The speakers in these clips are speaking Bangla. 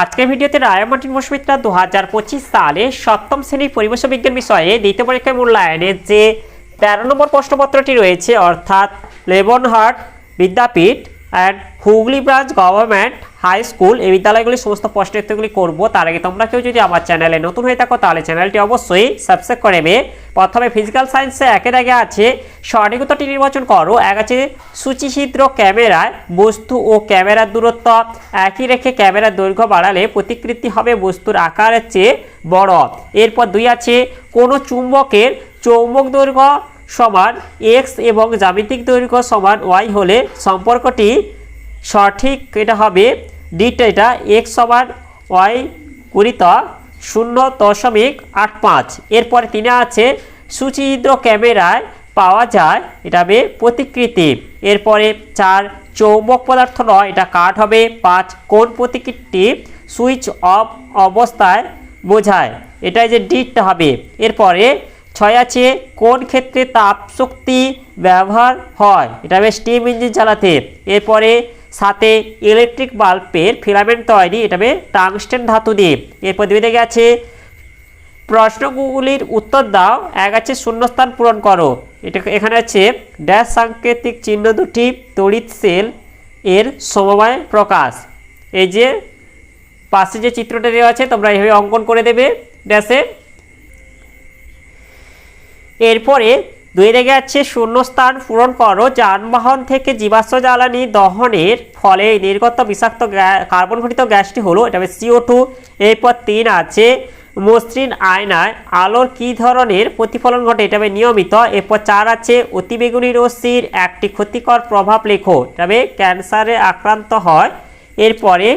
আজকের ভিডিওতে রায়মার্টিন বসুমিত্রা দু হাজার পঁচিশ সালে সপ্তম শ্রেণির পরিবেশ বিজ্ঞান বিষয়ে দ্বিতীয় পরীক্ষায় মূল্যায়নের যে তেরো নম্বর প্রশ্নপত্রটি রয়েছে, অর্থাৎ লেবনহার্ট, Vidyapith and Hooghly branch government high school, এই বিদ্যালয়গুলির সমস্ত প্রশ্ন উত্তরগুলি করব। তার আগে তোমরা কেউ যদি আমার চ্যানেলে নতুন হয়ে থাকো, তাহলে চ্যানেলটি অবশ্যই সাবস্ক্রাইব করে নেবে। প্রথমে ফিজিক্যাল সায়েন্সে একের আগে আছে সঠিক উত্তরটি নির্বাচন করো। এক আছে সূচিছিদ্র ক্যামেরায় বস্তু ও ক্যামেরার দূরত্ব। একই রেখে ক্যামেরার দৈর্ঘ্য বাড়ালে প্রতিকৃতি হবে বস্তুর আকারের চেয়ে বড়। এরপর দুই আছে, কোনো চুম্বকের চৌম্বক দৈর্ঘ্য সমান এক্স এবং জ্যামিতিক দৈর্ঘ্য সমান ওয়াই হলে সম্পর্কটি সঠিক এটা হবে ডিটা এটা এক্স সমান ওয়াই কুড়িত শূন্য দশমিক আট পাঁচ। এরপরে তিনে আছে সুচিদ্র ক্যামেরায় পাওয়া যায়, এটা হবে প্রতিকৃতি। এরপরে চার, চৌম্বক পদার্থ নয়, এটা কাঠ হবে। পাঁচ, কোন প্রতিকৃতি সুইচ অফ অবস্থায় বোঝায়, এটাই যে ডিটটা হবে। এরপরে ছয় আছে, কোন ক্ষেত্রে তাপ শক্তি ব্যবহার হয়, এটা হবে স্টিম ইঞ্জিন চালাতে। এরপরে সাথে ইলেকট্রিক বাল্বের ফিলামেন্ট তৈরি, এটা হবে টাংস্টেন ধাতু দিয়ে। এরপর দিকে আছে প্রশ্নগুলির উত্তর দাও, এক আছে শূন্যস্থান পূরণ করো। এটা এখানে আছে ড্যাশ সাংকেতিক চিহ্ন দুটি, তড়িৎ সেল এর সমবায় প্রকাশ। এই যে পাশে যে চিত্রটা দেওয়া আছে, তোমরা এইভাবে অঙ্কন করে দেবে ড্যাশে এরপরে দুই রেগে আছে শূন্যস্থান পূরণ করো। যানবাহন থেকে জীবাশ্ম জ্বালানি দহনের ফলে নির্গত বিষাক্ত কার্বন ঘটিত গ্যাসটি হলো, এটা হবে সিও টু এরপর তিন আছে মসৃণ আয়নায় আলোর কী ধরনের প্রতিফলন ঘটে, এটা হবে নিয়মিত। এরপর চার আছে অতিবেগুনি রশ্মির একটি ক্ষতিকর প্রভাব লেখো, এটা হবে ক্যান্সারে আক্রান্ত হয়। এরপরে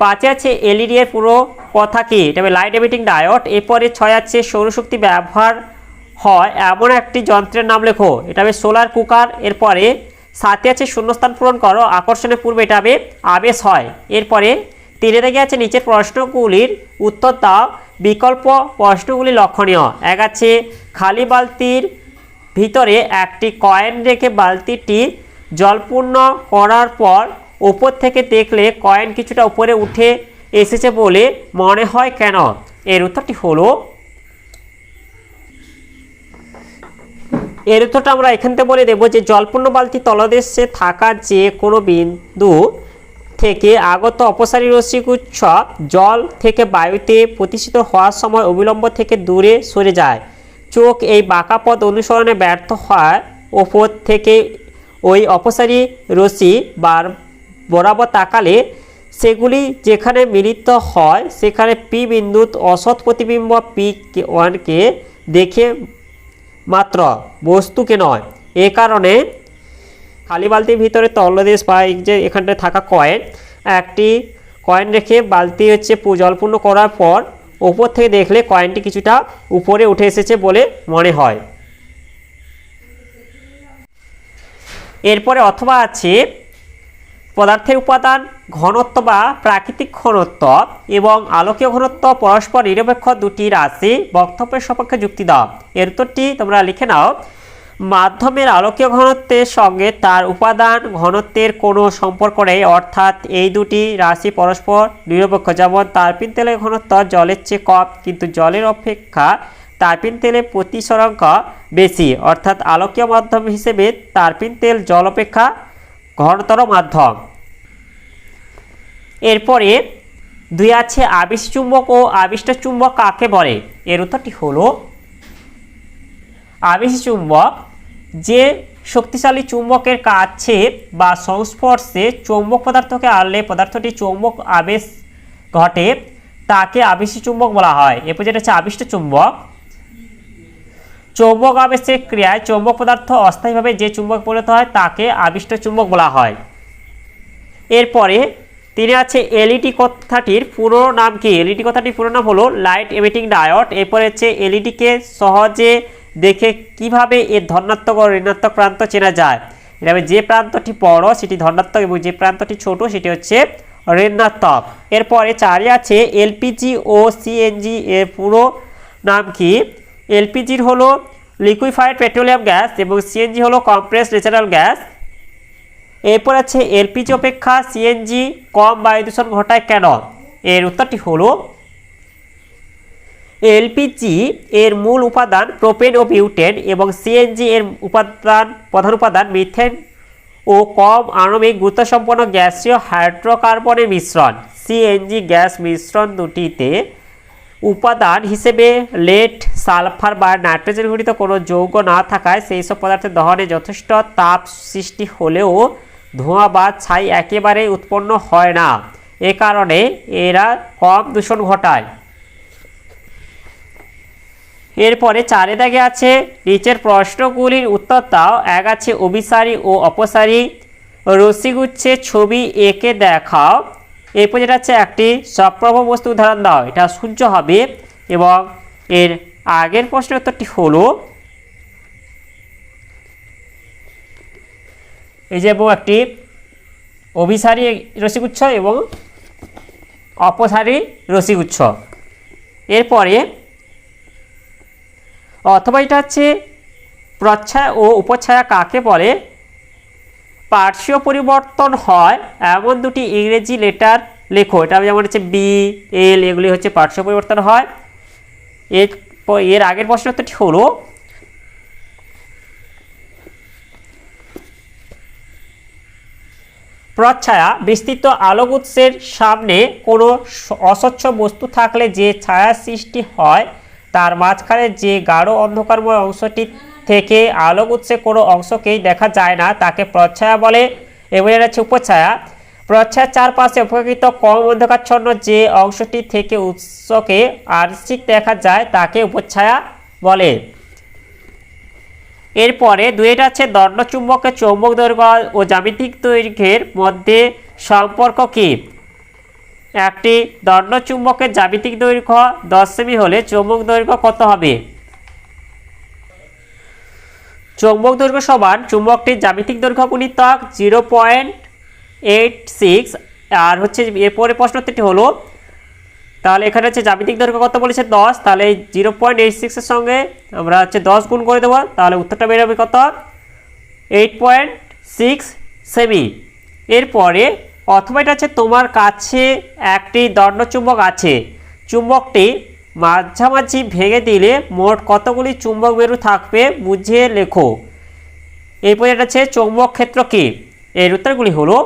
পাঁচে আছে এলইডি এর পুরো কথা কি, এটা হবে লাইট এমিটিং ডায়োড এরপরে ছয় আছে সৌরশক্তি ব্যবহার হয়, এমন একটি যন্ত্রের নাম লেখো। এটা হবে সোলার কুকার এরপরে সাথে আছে শূন্যস্থান পূরণ করো, আকর্ষণের পূর্বে এটা হবে আবেশ হয়। এরপরে তিনে রেগে আছে নিচের প্রশ্নগুলির উত্তর দাও, বিকল্প প্রশ্নগুলি লক্ষণীয়। এক আছে, খালি বালতির ভিতরে একটি কয়েন রেখে বালতিটি জলপূর্ণ করার পর ওপর থেকে দেখলে কয়েন কিছুটা উপরে উঠে এসেছে বলে মনে হয় কেন? এর উত্তরটি হলো এর উত্তরটা আমরা এখান থেকে বলে দেবো যে জলপূর্ণ বালতি তলদেশে থাকা যে কোনো বিন্দু থেকে আগত অপসারী রশ্মিগুচ্ছ জল থেকে বায়ুতে প্রতিষ্ঠিত হওয়ার সময় অবিলম্ব থেকে দূরে সরে যায়। চোখ এই বাঁকা পথ অনুসরণে ব্যর্থ হয় ওপর থেকে ওই অপসারী রশ্মি বার বরাবর তাকালে সেগুলি যেখানে মিলিত হয়, সেখানে পি বিন্দুত অসৎ প্রতিবিম্ব পি ওয়ানকে দেখে মাত্র বস্তুকে নয়। এ কারণে খালি বালতির ভিতরে তলদেশ বা যে এখানটায় থাকা কয়েন একটি কয়েন রেখে বালতি হচ্ছে জলপূর্ণ করার পর ওপর থেকে দেখলে কয়েনটি কিছুটা উপরে উঠে এসেছে বলে মনে হয়। এরপরে অথবা আছে পদার্থের উপাদান ঘনত্ব বা প্রাকৃতিক ঘনত্ব এবং আলোকীয় ঘনত্ব পরস্পর নিরপেক্ষ দুটি রাশি বক্তব্যের সপক্ষে যুক্তি দাও। এর উত্তরটি তোমরা লিখে নাও। মাধ্যমের আলোকীয় ঘনত্বের সঙ্গে তার উপাদান ঘনত্বের কোনো সম্পর্ক নেই, অর্থাৎ এই দুটি রাশি পরস্পর নিরপেক্ষ। যেমন তারপিন তেলের ঘনত্ব জলের চেয়ে কম, কিন্তু জলের অপেক্ষা তারপিন তেলের প্রতিসরাঙ্ক বেশি, অর্থাৎ আলোকীয় মাধ্যম হিসেবে তারপিন তেল জল অপেক্ষা ঘনতর মাধ্যম। এরপরে, দুই আছে আবিষ চুম্বক ও আবিষ্ট চুম্বক কাকে বলে? এর উত্তরটি হলো আবেশ চুম্বক যে শক্তিশালী চুম্বকের কাছে বা সংস্পর্শে চৌম্বক পদার্থকে আনলে পদার্থটি চৌম্বক আবেশ ঘটে, তাকে আবেশী চুম্বক বলা হয়। এরপর যেটা হচ্ছে আবিষ্ট চুম্বক, চৌম্বক আবেশের ক্রিয়ায় চৌম্বক পদার্থ অস্থায়ীভাবে যে চুম্বক পরিণত হয়, তাকে আবিষ্ট চুম্বক বলা হয়। এরপরে তিনি আছে এলইডি কথাটির পুরো নাম কি? এলইডি কথাটির পুরো নাম হলো লাইট এমিটিং ডায়ট এরপরে হচ্ছে এলইডিকে সহজে দেখে কীভাবে এর ধনাত্মক ও ঋণাত্মক প্রান্ত চেনা যায়। এভাবে যে প্রান্তটি বড়, সেটি ধনাত্মক এবং যে প্রান্তটি ছোট, সেটি হচ্ছে ঋণাত্মক। এরপরে চারে আছে এলপিজি ও সিএনজি, এর পুরো নাম কি? এলপিজির হলো লিকুইফাইড পেট্রোলিয়াম গ্যাস এবং সিএনজি হলো কম্প্রেস ন্যাচারাল গ্যাস। এরপর আছে এলপিজি অপেক্ষা, সিএনজি, কম বায়ু দূষণ ঘটায় কেন? এর উত্তরটি হলো, এলপিজি এর মূল উপাদান প্রোপেন ও বিউটেন এবং সিএনজি এর উপাদান, প্রধান উপাদান মিথেন ও কম আণবিক গুরুত্বসম্পন্ন গ্যাসীয় হাইড্রোকার্বনের মিশ্রণ। সিএনজি গ্যাস মিশ্রণ দুটিতে উপাদান হিসেবে লেট সালফার বা নাইট্রোজেন ঘটিত কোনো যৌগ না থাকায় সেই সব পদার্থের দহনে যথেষ্ট তাপ সৃষ্টি হলেও ধোঁয়া বা ছাই একেবারে উৎপন্ন হয় না। এ কারণে এরা কম দূষণ ঘটায়। এরপরে চারে দাগে আছে, নিচের প্রশ্নগুলির উত্তর দাও এক আছে অভিসারী ও অপসারী। রশ্মিগুচ্ছে ছবি এঁকে দেখাও। এরপর যেটা আছে একটি সপ্রভ বস্তু উদাহরণ দাও। এটা সূর্য হবে এবং এর আগের প্রশ্নের উত্তরটি হলো, এই যে এবং একটি অভিসারী রশ্মিগুচ্ছ এবং অপসারী রশ্মিগুচ্ছ এরপরে, অথবা এটা হচ্ছে প্রচ্ছায়া ও উপছায়া কাকে বলে? পার্শ্বীয় পরিবর্তন হয়, এমন দুটি ইংরেজি লেটার লেখো। এটা যেমন হচ্ছে বি এল এগুলি হচ্ছে পার্শ্ব পরিবর্তন হয়। এর এর আগের প্রশ্ন উত্তরটি হলো, প্রচ্ছায়া বিস্তৃত আলোক উৎসের সামনে কোনো অস্বচ্ছ বস্তু থাকলে যে ছায়া সৃষ্টি হয়, তার মাঝখানে যে গাঢ় অন্ধকারময় অংশটি থেকে আলোক উৎসে কোনো অংশকেই দেখা যায় না, তাকে প্রচ্ছায়া বলে। এবং এটা হচ্ছে উপছায়া। প্রচ্ছায়ার চারপাশে উপকৃত কম অন্ধকারচ্ছন্ন যে অংশটি থেকে উৎসকে আংশিক দেখা যায়, তাকে উপছায়া বলে। এরপরে দুইটা আছে দণ্ডচুম্বকের চৌম্বক দৈর্ঘ্য ও জ্যামিতিক দৈর্ঘ্যের মধ্যে সম্পর্ক কী? একটি দণ্ডচুম্বকের জ্যামিতিক দৈর্ঘ্য দশ সেমি হলে চৌম্বক দৈর্ঘ্য কত হবে? চৌম্বক দৈর্ঘ্য সমান, চুম্বকটির জ্যামিতিক দৈর্ঘ্য গুণিতক জিরো পয়েন্ট এইট সিক্স, আর হচ্ছে এরপরে প্রশ্নটি হলো, তাহলে এখানে হচ্ছে জ্যামিতিক দৈর্ঘ্য কত বলেছে? দশ, তাহলে জিরো পয়েন্ট এইট সিক্সের সঙ্গে আমরা হচ্ছে দশ গুণ করে দেবো, তাহলে উত্তরটা বেরোবে কত? Eight point six semi. এরপরে, অথবা এটা হচ্ছে তোমার কাছে একটি দণ্ডচুম্বক আছে, চুম্বকটি মাঝামাঝি ভেঙে দিলে মোট কতগুলি চুম্বক মেরু থাকবে বুঝিয়ে লেখো। এরপরে এটা হচ্ছে, চৌম্বক ক্ষেত্র কি? এর উত্তরগুলি হলো,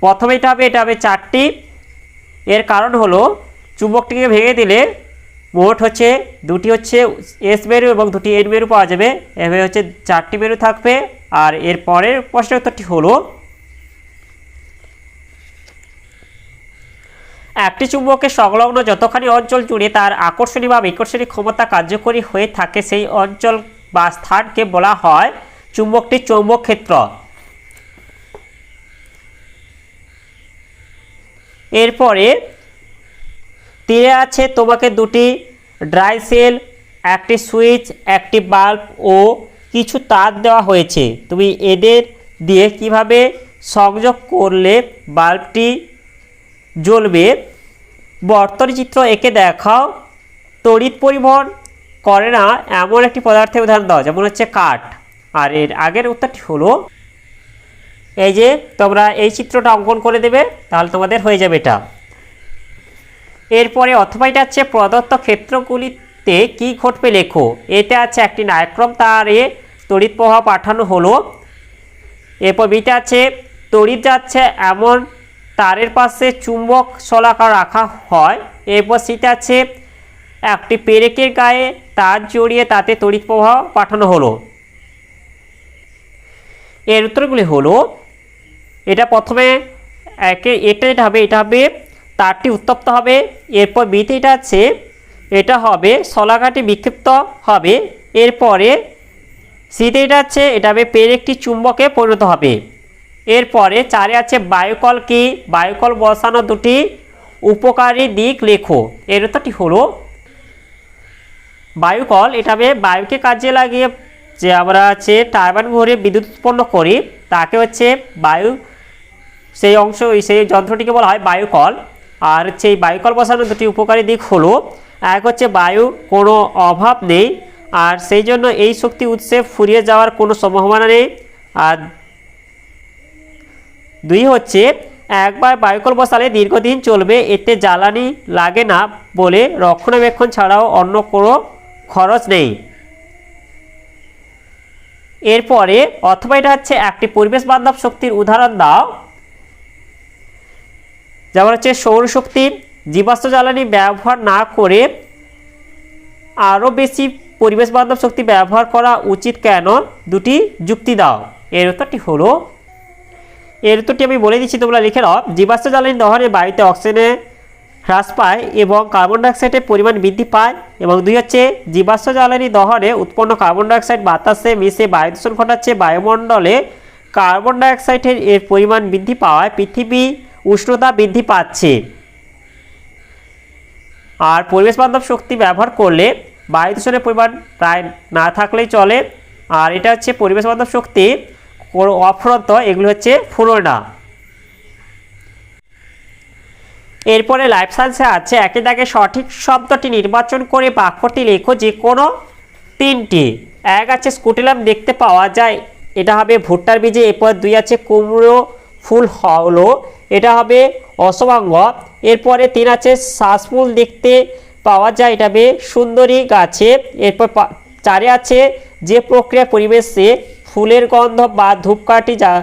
প্রথমে এটা হবে এটা হবে চারটি। এর কারণ হলো, চুম্বকটিকে ভেঙে দিলে মোট হচ্ছে দুটি হচ্ছে এস মেরু এবং দুটি এন মেরু পাওয়া যাবে। এভাবে হচ্ছে চারটি মেরু থাকবে। আর এর পরের প্রশ্নের উত্তরটি হলো একটি চুম্বকের সংলগ্ন যতখানি অঞ্চল জুড়ে তার আকর্ষণী বা বিকর্ষণী ক্ষমতা কার্যকরী হয়ে থাকে, সেই অঞ্চল বা স্থানকে বলা হয় চুম্বকটির চৌম্বক ক্ষেত্র। এরপরে তীরে আছে তোমাকে দুটি ড্রাই সেল, একটি সুইচ, একটি বাল্ব ও কিছু তার দেওয়া হয়েছে। তুমি এদের দিয়ে কীভাবে সংযোগ করলে বাল্বটি জ্বলবে? চিত্র এঁকে দেখাও। তড়িৎ পরিবহন করে না, এমন একটি পদার্থের উদাহরণ দাও, যেমন হচ্ছে কাঠ। আর এর আগের উত্তরটি হলো, এই যে তোমরা এই চিত্রটা অঙ্কন করে দেবে, তাহলে তোমাদের হয়ে যাবে এটা। এরপরে অথবা এটা হচ্ছে প্রদত্ত ক্ষেত্রগুলিতে কি ঘটবে লেখো। এতে আছে একটি নায়ক্রম, তারে তড়িৎ প্রবাহ পাঠানো হলো। এরপর বিটা আছে, তড়িৎ যাচ্ছে এমন তারের পাশে চুম্বক শলাকা রাখা হয়। এরপর সেটা আছে একটি পেরেকের গায়ে তার জড়িয়ে তাতে তড়িৎ প্রবাহ পাঠানো হলো। এর উত্তরগুলি হলো, এটা প্রথমে একে এটা যেটা হবে, এটা হবে তারটি উত্তপ্ত হবে। এরপর বিতে এটা আছে, এটা হবে শলাকাটি বিক্ষিপ্ত হবে। এরপরে সিতে এটা আছে, এটা হবে পেরেকটি চুম্বকে পরিণত হবে। এরপরে চারে আছে বায়ুকল কি? বায়ুকল বসানো দুটি উপকারী দিক লেখো। এর উত্তরটি হলো, বায়ুকল, এটা হবে বায়ুকে কাজে লাগিয়ে যে আমরা হচ্ছে টারবাইন ঘুরে বিদ্যুৎ উৎপন্ন করি, তাকে হচ্ছে বায়ু, সেই অংশ, সেই যন্ত্রটিকে বলা হয় বায়ুকল। আর হচ্ছে এই বায়ুকল বসানোর দুটি উপকারী দিক হলো, এক হচ্ছে বায়ু কোনো অভাব নেই, আর সেই জন্য এই শক্তি উৎসে ফুরিয়ে যাওয়ার কোনো সম্ভাবনা নেই। আর দুই হচ্ছে, একবার বায়ুকল বসালে দীর্ঘদিন চলবে, এতে জ্বালানি লাগে না বলে রক্ষণাবেক্ষণ ছাড়াও অন্য কোনো খরচ নেই। এরপরে অথবা এটা হচ্ছে একটি পরিবেশ বান্ধব শক্তির উদাহরণ দাও। যেমন হচ্ছে সৌরশক্তি জীবাশ্ম জ্বালানি ব্যবহার না করে আরও বেশি পরিবেশ বান্ধব শক্তি ব্যবহার করা উচিত কেন? দুটি যুক্তি দাও। এর উত্তরটি হলো এর উত্তরটি আমি বলে দিচ্ছি, তোমরা লিখে নাও। জীবাশ্ম জ্বালানি দহনে বায়ুতে অক্সিজেনে হ্রাস পায় এবং কার্বন ডাইঅক্সাইডের পরিমাণ বৃদ্ধি পায়। এবং দুই হচ্ছে, জীবাশ্ম জ্বালানি দহনে উৎপন্ন কার্বন ডাইঅক্সাইড বাতাসে মিশে বায়ু দূষণ ঘটাচ্ছে। বায়ুমণ্ডলে কার্বন ডাইঅক্সাইডের এর পরিমাণ বৃদ্ধি পাওয়ায় পৃথিবী উষ্ণতা বৃদ্ধি পাচ্ছে। আর পরিবেশ বান্ধব শক্তি ব্যবহার করলে বায়ু দূষণের পরিমাণ প্রায় না থাকলেই চলে। আর এটা হচ্ছে পরিবেশ বান্ধব শক্তি। অফুরন্ত এগুলো হচ্ছে ফুরো না এরপরে লাইফ সায়েন্সে আছে, একে দাগে সঠিক শব্দটি নির্বাচন করে বাক্যটি লেখো যে কোনো তিনটি। এক আছে স্কুটিলাম দেখতে পাওয়া যায়, এটা হবে ভুট্টার বীজে, এরপর দুই আছে কুমড়ো ফুল হলো, এটা হবে অশ্বভাঙ্গ এরপরে তিন আছে শ্বাসমূল দেখতে পাওয়া যায়, এটা হবে সুন্দরী গাছে, এরপর চারে আছে যে প্রক্রিয়া পরিবেশে ফুলের গন্ধ বা ধূপকাঠি যা-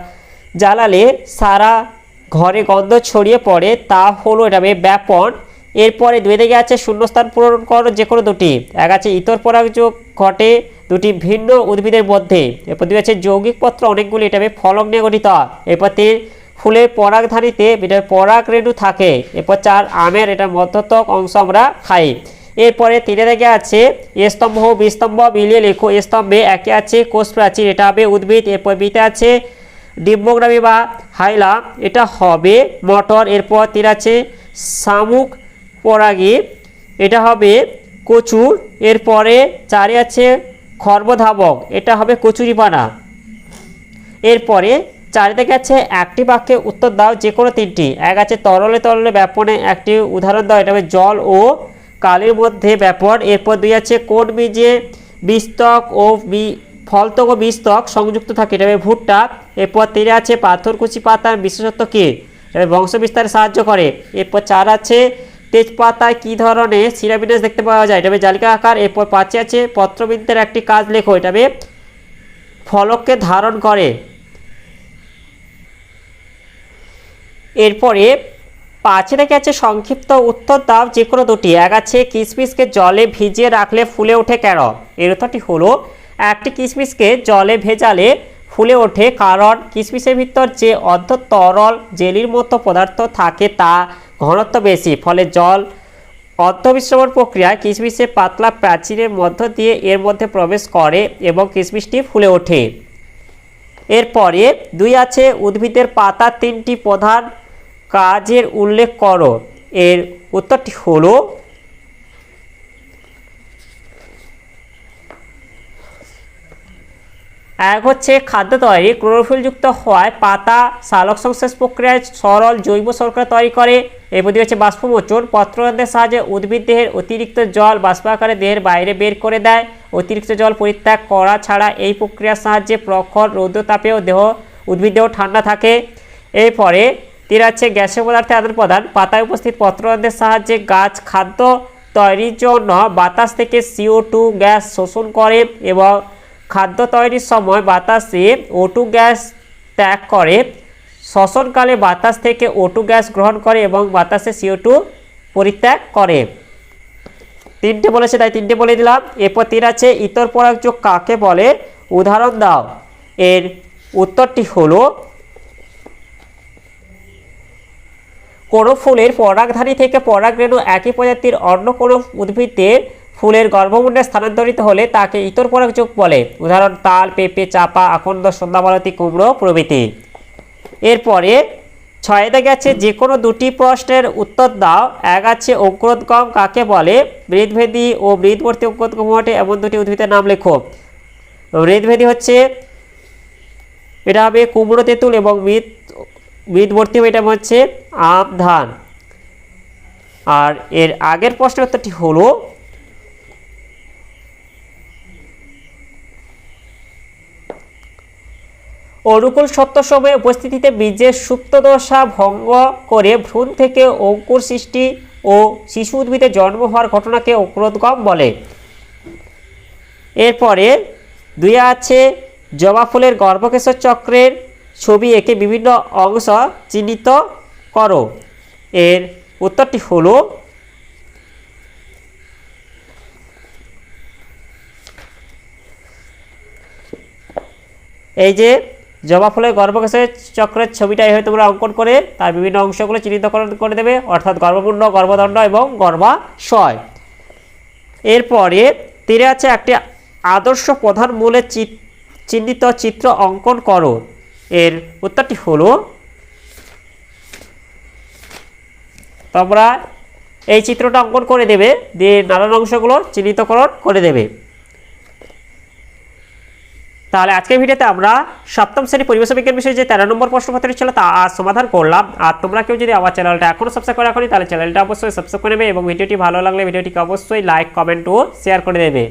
জ্বালালে সারা ঘরে গন্ধ ছড়িয়ে পড়ে, তা হলো এটা ব্যাপন। এরপরে দুই দিকে আছে শূন্যস্থান পূরণ করো যে কোনো দুটি। এক আছে ইতর পরাগযোগ ঘটে, দুটি ভিন্ন উদ্ভিদের মধ্যে। এরপর দুই আছে যৌগিক পত্র, অনেকগুলি এটা ফলক নিয়ে গঠিত। এরপর তিন, ফুলের পরাগধানীতে পরাগ রেণু থাকে। এরপর চার, আমের এটা মধ্যতক অংশ আমরা খাই। এরপরে তিনে দিকে আছে স্তম্ভ বিস্তম্ভ মিলিয়ে লেখো স্তম্ভে একে আছে কোষ প্রাচীর, এটা হবে উদ্ভিদ, এরপর বিতে আছে ডিম্বগ্রামী বা হাইলা, এটা হবে মটর, এরপর তিন আছে শামুক, পরাগী, এটা হবে কচুর, এরপরে চারে আছে খর্বধাবক, এটা হবে কচুরিপানা এরপরে চারিদিকে আছে একটি বাক্যে উত্তর দাও যে কোনো তিনটি, এক আছে তরলে তরলে ব্যাপনে একটি উদাহরণ দাও, এটা হবে জল ও কালির মধ্যে ব্যাপন এরপর দুই আছে, কোন বীজে বীজতক ও বি, ফলতক ও বীজতক সংযুক্ত থাকে? এটা ভুট্টা। এরপর তিনে আছে পাথরকুচি পাতার বিশেষত্ব কী? বংশ বিস্তারে সাহায্য করে। এরপর চার আছে, তেজপাতায় কী ধরনের সিরাবিনাস দেখতে পাওয়া যায়? এটা জালিকা আকার। এরপর পাঁচে আছে, পত্রবিদ্যার একটি কাজ লেখো। এটা ফলককে ধারণ করে। এরপরে পাঁচে আছে সংক্ষিপ্ত উত্তর দাও, যে কোনো দুটি। এক আছে কিশমিশকে জলে ভিজিয়ে রাখলে ফুলে ওঠে কেন? এর উত্তরটি হলো, একটি কিশমিশকে জলে ভেজালে ফুলে ওঠে কারণ কিশমিশের ভিতর যে অর্ধ তরল জেলির মতো পদার্থ থাকে তা ঘনত্ব বেশি, ফলে জল অর্ধবিশ্রমণ প্রক্রিয়ায় কিশমিশের পাতলা প্রাচীরের মধ্য দিয়ে এর মধ্যে প্রবেশ করে এবং কিশমিশটি ফুলে ওঠে। এরপরে দুই আছে, উদ্ভিদের পাতা তিনটি প্রধান কাজের উল্লেখ করো। এর উত্তরটি হলো এক হচ্ছে খাদ্য তৈরি। ক্লোরোফিলযুক্ত হওয়ায় পাতা, সালোক সংশ্লেষ প্রক্রিয়ায় সরল জৈব শর্করা তৈরি করে। এর দুই হচ্ছে বাষ্পমোচন পত্ররন্ধ্রের সাহায্যে উদ্ভিদ দেহের অতিরিক্ত জল বাষ্প আকারে দেহের বাইরে বের করে দেয়। অতিরিক্ত জল পরিত্যাগ করা ছাড়া এই প্রক্রিয়ার সাহায্যে প্রখর রৌদ্রতাপেও দেহ, উদ্ভিদ দেহ ঠান্ডা থাকে। এরপরে তিন আছে গ্যাসীয় পদার্থে আদান প্রদান। পাতায় উপস্থিত পত্ররন্ধ্রের সাহায্যে গাছ, খাদ্য তৈরির জন্য বাতাস থেকে সিও টু গ্যাস শোষণ করে এবং খাদ্য তৈরির সময় বাতাসে ওটু গ্যাস ত্যাগ করে। শ্বসনকালে বাতাস থেকে ওটু গ্যাস গ্রহণ করে এবং বাতাসে সিও টু পরিত্যাগ করে। তিনটে বলেছে, তাই তিনটে বলে দিলাম। এরপর তিন আছে, ইতর পরাগযোগ কাকে বলে? উদাহরণ দাও। এর উত্তরটি হলো কোনো ফুলের পরাগধানী থেকে পরাগরেণু একই প্রজাতির অন্য কোনো উদ্ভিদের ফুলের গর্ভমুণ্ডে স্থানান্তরিত হলে তাকে ইতর পরাগযোগ বলে। উদাহরণ, তাল, পেঁপে, চাপা, আকন্দ, সন্ধ্যামালতী, কুমড়ো প্রভৃতি। এরপরে ছয়তে গেছে, যে কোনো দুটি প্রশ্নের উত্তর দাও। এক আছে অঙ্কুরোদ্গম কাকে বলে? বৃদভেদী ও বৃদবর্তী অঙ্কুরোদ্গম ঘটে এমন দুটি উদ্ভিদের নাম লেখো। বৃদভেদী হচ্ছে, এটা হবে কুমড়ো, তেঁতুল এবং মৃত মৃদবর্তী এটা হচ্ছে আম ধান আর এর আগের প্রশ্নের উত্তরটি হলো, অনুকূল সত্য সময়ে উপস্থিতিতে বীজের সুপ্ত দশা ভঙ্গ করে ভ্রূণ থেকে অঙ্কুর সৃষ্টি ও শিশু উদ্ভিদের জন্ম হওয়ার ঘটনাকে অঙ্কুরোদ্গম বলে। এরপরে দুই আছে জবা ফুলের গর্ভকেশর চক্রের ছবি এঁকে বিভিন্ন অংশ চিহ্নিত করো। এর উত্তরটি হলো, এই যে জবা ফুলের গর্ভকেশের চক্রের ছবিটাই হয়ে তোমরা অঙ্কন করে তার বিভিন্ন অংশগুলো চিহ্নিতকরণ করে দেবে, অর্থাৎ গর্ভপূর্ণ, গর্ভদণ্ড এবং গর্ভাশয়। এরপরে তীরে আছে একটি আদর্শ প্রধান চিত- চিহ্নিত চিত্র অঙ্কন করো। এর উত্তরটি হলো, তোমরা এই চিত্রটা অঙ্কন করে দেবে, দিয়ে নানান অংশগুলো চিহ্নিতকরণ করে দেবে। তাহলে আজকের ভিডিওতে আমরা সপ্তম শ্রেণি পরিবেশ বিজ্ঞান বিষয়ে যে তেরো নম্বর প্রশ্নপত্র ছিল তা আজ সমাধান করলাম। আর তোমরা কেউ যদি আমার চ্যানেলটা এখনও সাবস্ক্রাইব করে তাহলে চ্যানেলটা অবশ্যই সাবস্ক্রাইব করে নেবে এবং ভিডিওটি ভালো লাগলে ভিডিওটিকে অবশ্যই লাইক কমেন্ট ও শেয়ার করে দেবে।